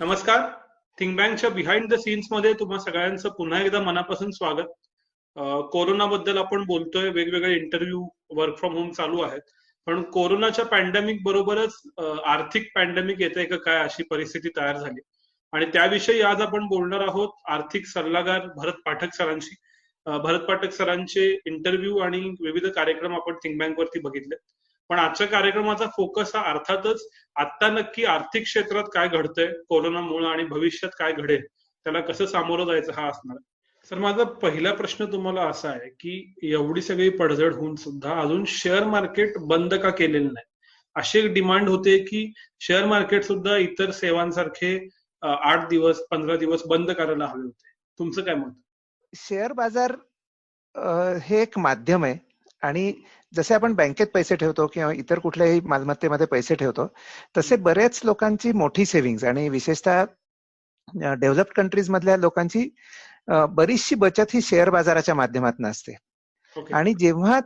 नमस्कार. थिंक बँकच्या behind the सीन्समध्ये तुम्हा सगळ्यांचं पुन्हा एकदा मनापासून स्वागत. कोरोनाबद्दल आपण बोलतोय वेगवेगळे इंटरव्ह्यू वर्क फ्रॉम होम चालू आहेत. पण कोरोनाच्या पॅन्डेमिक बरोबरच आर्थिक पॅन्डेमिक येते का काय अशी परिस्थिती तयार झाली. आणि त्याविषयी आज आपण बोलणार आहोत आर्थिक सल्लागार भरत पाठक सरांशी. भरत पाठक सरांचे इंटरव्ह्यू आणि विविध कार्यक्रम आपण थिंक बँक वरती बघितले. पण आजच्या कार्यक्रमाचा फोकस हा अर्थातच आता नक्की आर्थिक क्षेत्रात काय घडतंय कोरोनामुळे आणि भविष्यात काय घडेल त्याला कसं सामोरं जायचं हा असणार सर माझा पहिला प्रश्न तुम्हाला असा आहे की एवढी सगळी पडझड होऊन सुद्धा अजून शेअर मार्केट बंद का केलेलं नाही? अशी एक डिमांड होते की शेअर मार्केट सुद्धा इतर सेवांसारखे आठ दिवस पंधरा दिवस बंद करायला हवे होते. तुमचं काय मत? शेअर बाजार हे एक माध्यम आहे आणि जसे आपण बँकेत पैसे ठेवतो किंवा इतर कुठल्याही मालमत्तेमध्ये पैसे ठेवतो तसे बरेच लोकांची मोठी सेव्हिंग आणि विशेषतः डेव्हलप्ड कंट्रीज मधल्या लोकांची बरीचशी बचत ही शेअर बाजाराच्या माध्यमातून असते. आणि जेव्हा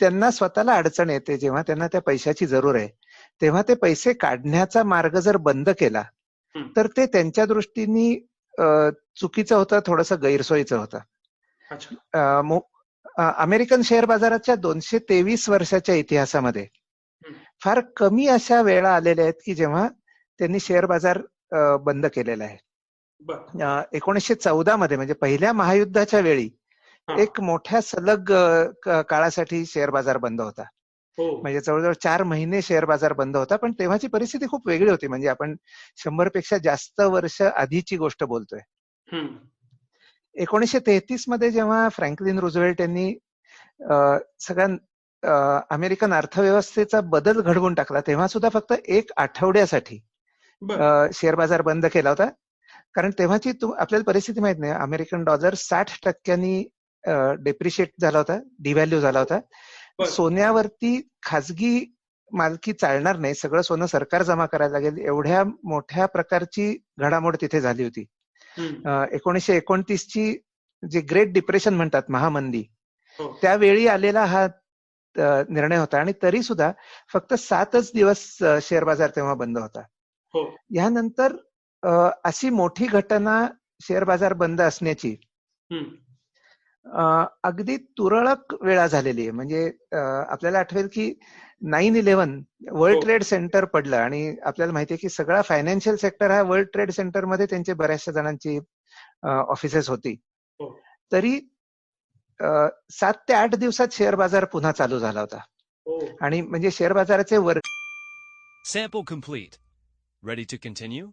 त्यांना स्वतःला अडचण येते जेव्हा त्यांना त्या पैशाची जरूर आहे तेव्हा ते पैसे काढण्याचा मार्ग जर बंद केला तर ते त्यांच्या दृष्टीने चुकीचं होतं थोडस गैरसोयीचं होतं. अमेरिकन शेअर बाजाराच्या दोनशे तेवीस वर्षाच्या इतिहासामध्ये फार कमी अशा वेळा आलेल्या आहेत की जेव्हा त्यांनी शेअर बाजार बंद केलेला आहे. एकोणीसशे चौदा मध्ये म्हणजे पहिल्या महायुद्धाच्या वेळी एक मोठ्या सलग काळासाठी शेअर बाजार बंद होता. म्हणजे जवळजवळ चार महिने शेअर बाजार बंद होता पण तेव्हाची परिस्थिती खूप वेगळी होती. म्हणजे आपण शंभरपेक्षा जास्त वर्ष आधीची गोष्ट बोलतोय. एकोणीसशे तेहतीसमध्ये जेव्हा फ्रँकलिन रुझवेल्ट यांनी सगळ्या अमेरिकन अर्थव्यवस्थेचा बदल घडवून टाकला तेव्हा सुद्धा फक्त एक आठवड्यासाठी शेअर बाजार बंद केला होता. कारण तेव्हाची आपल्याला परिस्थिती माहीत नाही. अमेरिकन डॉलर साठ टक्क्यांनी डेप्रिशिएट झाला होता डिव्हॅल्यू झाला होता. सोन्यावरती खाजगी मालकी चालणार नाही. सगळं सोनं सरकार जमा करायला लागेल. एवढ्या मोठ्या प्रकारची घडामोड तिथे झाली होती. एकोणीसशे एकोणतीस ची जे ग्रेट डिप्रेशन म्हणतात महामंदी त्यावेळी आलेला हा निर्णय होता आणि तरी सुद्धा फक्त सातच दिवस शेअर बाजार तेव्हा बंद होता. यानंतर अशी मोठी घटना शेअर बाजार बंद असण्याची अगदी तुरळक वेळा झालेली आहे. म्हणजे आपल्याला आठवेल की nine eleven World Trade Center पडलं आणि आपल्याला माहितीये की सगळा फायनान्शियल सेक्टर हा वर्ल्ड ट्रेड सेंटरमध्ये त्यांचे बऱ्याचशा जणांची ऑफिसेस होती. तरी सात ते आठ दिवसात शेअर बाजार पुन्हा चालू झाला होता. आणि म्हणजे शेअर बाजाराचे वर्ग sample complete ready to continue